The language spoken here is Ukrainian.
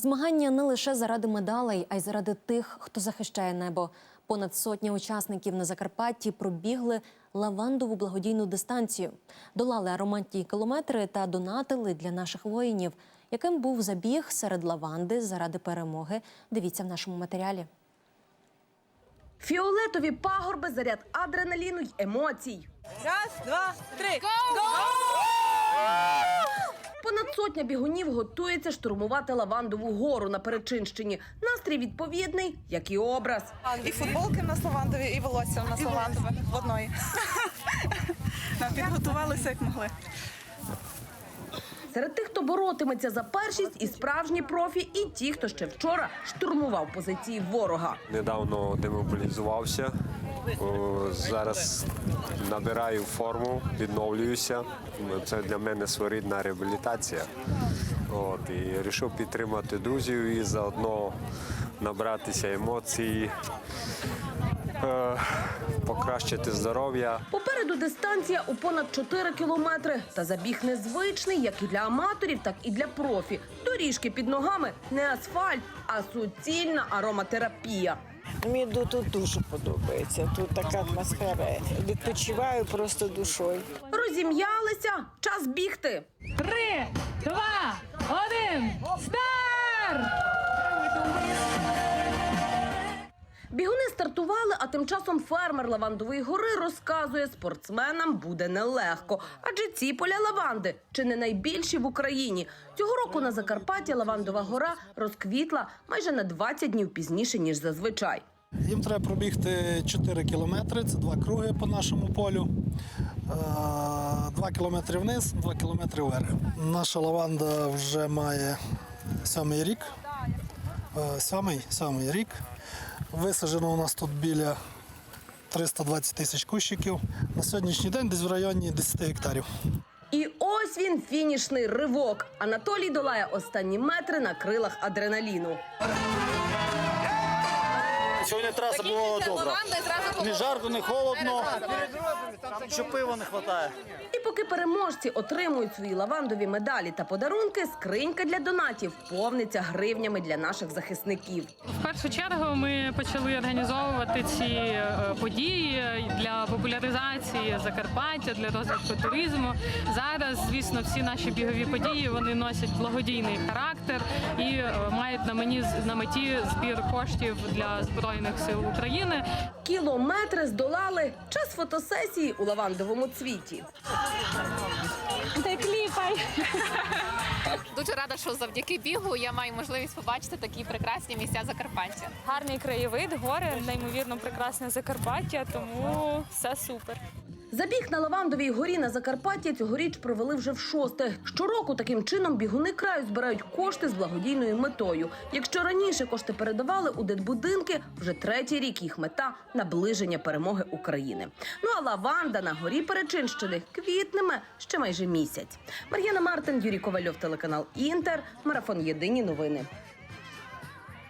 Змагання не лише заради медалей, а й заради тих, хто захищає небо. Понад сотня учасників на Закарпатті пробігли лавандову благодійну дистанцію, долали ароматні кілометри та донатили для наших воїнів. Яким був забіг серед лаванди заради перемоги? Дивіться в нашому матеріалі. Фіолетові пагорби, заряд адреналіну й емоцій. Раз, два, три. Понад сотня бігунів готується штурмувати лавандову гору на Перечинщині. Настрій відповідний, як і образ. І футболки в нас лавандові, і волосся в нас лавандове в одної. Нам підготувалися як могли. Серед тих, хто боротиметься за першість, і справжні профі, і ті, хто ще вчора штурмував позиції ворога. Недавно демобілізувався. Зараз набираю форму, відновлююся. Це для мене своєрідна реабілітація. От, і вирішив підтримати друзів і заодно набратися емоцій, е, покращити здоров'я. Попереду дистанція у понад 4 кілометри. Та забіг незвичний, як і для аматорів, так і для профі. Доріжки під ногами не асфальт, а суцільна ароматерапія. Мені тут дуже подобається. Тут така атмосфера. Відпочиваю просто душою. Розім'ялися, час бігти. Бігуни стартували, а тим часом фермер Лавандової гори розказує, спортсменам буде нелегко, адже ці поля лаванди чи не найбільші в Україні. Цього року на Закарпатті Лавандова гора розквітла майже на 20 днів пізніше ніж зазвичай. Їм треба пробігти 4 кілометри, це два круги по нашому полю. 2 кілометри вниз, 2 кілометри вверх. Наша лаванда вже має сьомий рік. Е, Сьомий, сьомий рік. Висаджено у нас тут біля 320 тисяч кущиків. На сьогоднішній день десь в районі 10 гектарів. І ось він фінішний ривок. Анатолій долає останні метри на крилах адреналіну. Сьогодні траса була добра. Ні жарко, ні холодно. Що пива не вистачає. І поки переможці отримують свої лавандові медалі та подарунки, скринька для донатів повниться гривнями для наших захисників. В першу чергу ми почали організовувати ці е, події для популяризації Закарпаття, для розвитку туризму. Зараз, звісно, всі наші бігові події вони носять благодійний характер і е, мають на мені на меті збір коштів для збройних сил України. Кілометри здолали час фотосесії у лавандовому цвіті. Дуже рада, що завдяки бігу я маю можливість побачити такі прекрасні місця Закарпаття. гарний краєвид, гори, неймовірно прекрасне Закарпаття, тому все супер. Забіг на лавандовій горі на Закарпатті цьогоріч провели вже в шосте. Щороку таким чином бігуни краю збирають кошти з благодійною метою. Якщо раніше кошти передавали у дитбудинки, вже третій рік їх мета наближення перемоги України. Ну а лаванда на горі Перечинщини квітнеме ще майже місяць. Мар'яна Мартин, Юрій Ковальов, телеканал Інтер, марафон Єдині новини.